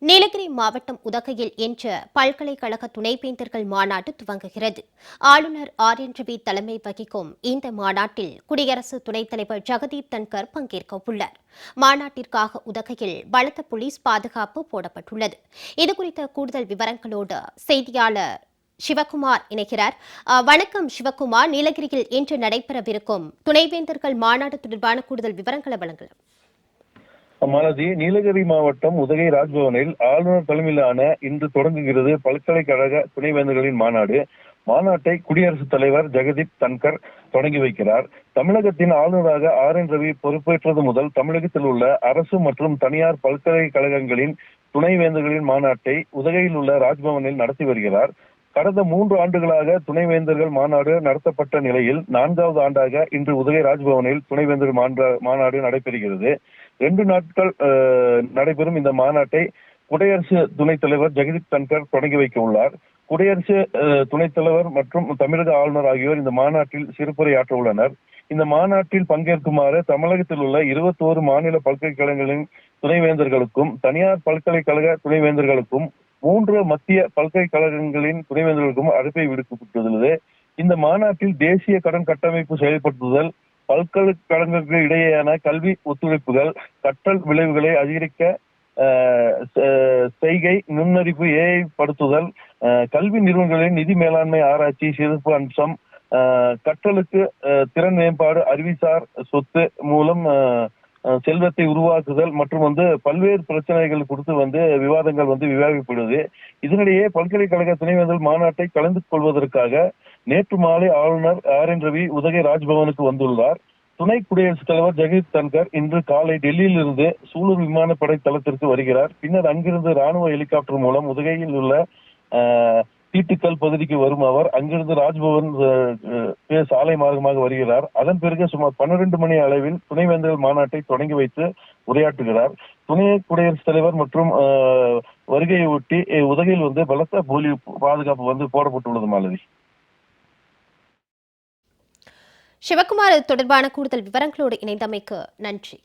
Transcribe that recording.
நீலகிரி மாவட்டம் உதகையில் இன்று பல்கலைக்கழக துணைவேந்தர்கள் மாநாடு துவங்குகிறது. ஆளுநர் ஆர். என். ரவி தலைமை வகிக்கும் இந்த மாநாட்டில் குடியரசு துணைத் தலைவர் ஜெகதீப் தன்கர் பங்கேற்க உள்ளார். மாநாட்டிற்காக உதகையில் பலத்த போலீஸ் பாதுகாப்பு போடப்பட்டுள்ளது. இதுகுறித்த கூடுதல் விவரங்களோடு செய்தியாளர் சிவகுமார் இணைகிறார். வணக்கம் சிவகுமார். நீலகிரியில் இன்று நடைபெறவிருக்கும் துணைவேந்தர்கள் மாநாடு தொடர்பான கூடுதல் விவரங்களை வழங்கலாம். மாலதி நீலகிரி மாவட்டம் உதகை ராஜ்பவனில் ஆளுநர் தலைமையிலான இன்று தொடங்குகிறது பல்கலைக்கழக துணைவேந்தர்களின் மாநாடு. மாநாட்டை குடியரசுத் தலைவர் ஜெகதீப் தன்கர் தொடங்கி வைக்கிறார். தமிழகத்தின் ஆளுநராக ஆர் என் ரவி பொறுப்பேற்றது முதல் தமிழகத்தில் உள்ள அரசு மற்றும் தனியார் பல்கலைக்கழகங்களின் துணைவேந்தர்களின் மாநாட்டை உதகையில் உள்ள ராஜ்பவனில் நடத்தி வருகிறார். கடந்த மூன்று ஆண்டுகளாக துணைவேந்தர்கள் மாநாடு நடத்தப்பட்ட நிலையில் நான்காவது ஆண்டாக இன்று உதகை ராஜ்பவனில் துணைவேந்தர் மாநாடு நடைபெறுகிறது. ரெண்டு நாட்கள் நடைபெறும் இந்த மாநாட்டை குடியரசு துணைத் தலைவர் ஜெகதீப் தன்கர் தொடங்கி வைக்க உள்ளார். குடியரசு துணைத் தலைவர் மற்றும் தமிழக ஆளுநர் ஆகியோர் இந்த மாநாட்டில் சிறப்புரையாற்ற உள்ளனர். இந்த மாநாட்டில் பங்கேற்குமாறு தமிழகத்தில் உள்ள இருபத்தோரு மாநில பல்கலைக்கழகங்களின் துணைவேந்தர்களுக்கும் தனியார் பல்கலைக்கழக துணைவேந்தர்களுக்கும் மூன்று மத்திய பல்கலைக்கழகங்களின் துணைவேந்தர்களுக்கும் அழைப்பை விடுக்கப்பட்டுள்ளது. இந்த மாநாட்டில் தேசிய கடன் கட்டமைப்பு செயல்படுத்துதல் பல்கலைக்கழகங்களுக்கு இடையேயான கல்வி ஒத்துழைப்புகள் கற்றல் விளைவுகளை அதிகரிக்க அஹ், செய்கை நுண்ணறிவு ஏஐ படுத்துதல் அஹ், கல்வி நிறுவனங்களின் நிதி மேலாண்மை ஆராய்ச்சி சிறப்பு அம்சம் கற்றலுக்கு அஹ், திறன் மேம்பாடு அறிவிசார் சொத்து மூலம் அஹ், செல்வத்தை உருவாக்குதல் மற்றும் வந்து பல்வேறு பிரச்சனைகள் கொடுத்து வந்து விவாதங்கள் வந்து விவாதிக்கப்படுது. இதனிடையே பல்கலைக்கழக துணைவேந்தர் மாநாட்டை கலந்து கொள்வதற்காக நேற்று மாலை ஆளுநர் ஆர் என் ரவி உதகை ராஜ்பவனுக்கு வந்துள்ளார். துணை குடியரசுத் தலைவர் ஜெகதீப் தன்கர் இன்று காலை டெல்லியில் இருந்து சூலூர் விமானப்படை தளத்திற்கு வருகிறார். பின்னர் அங்கிருந்து ராணுவ ஹெலிகாப்டர் மூலம் உதகையில் உள்ள அஹ், தீட்டுக்கல் பகுதிக்கு வரும் அவர். அங்கிருந்து ராஜ்பவன் சாலை மார்க்கமாக வருகிறார். அதன் பிறகு சுமார் பன்னிரண்டு மணி அளவில் துணைவேந்தர்கள் மாநாட்டை தொடங்கி வைத்து உரையாற்றுகிறார். துணை குடியரசுத் தலைவர் மற்றும் வருகையை ஒட்டி உதகையில் வந்து பலத்த போலி பாதுகாப்பு வந்து போடப்பட்டுள்ளது மாலதி. சிவகுமார் தொடர்பான கூடுதல் விவரங்களோடு இணைந்தமைக்கு நன்றி.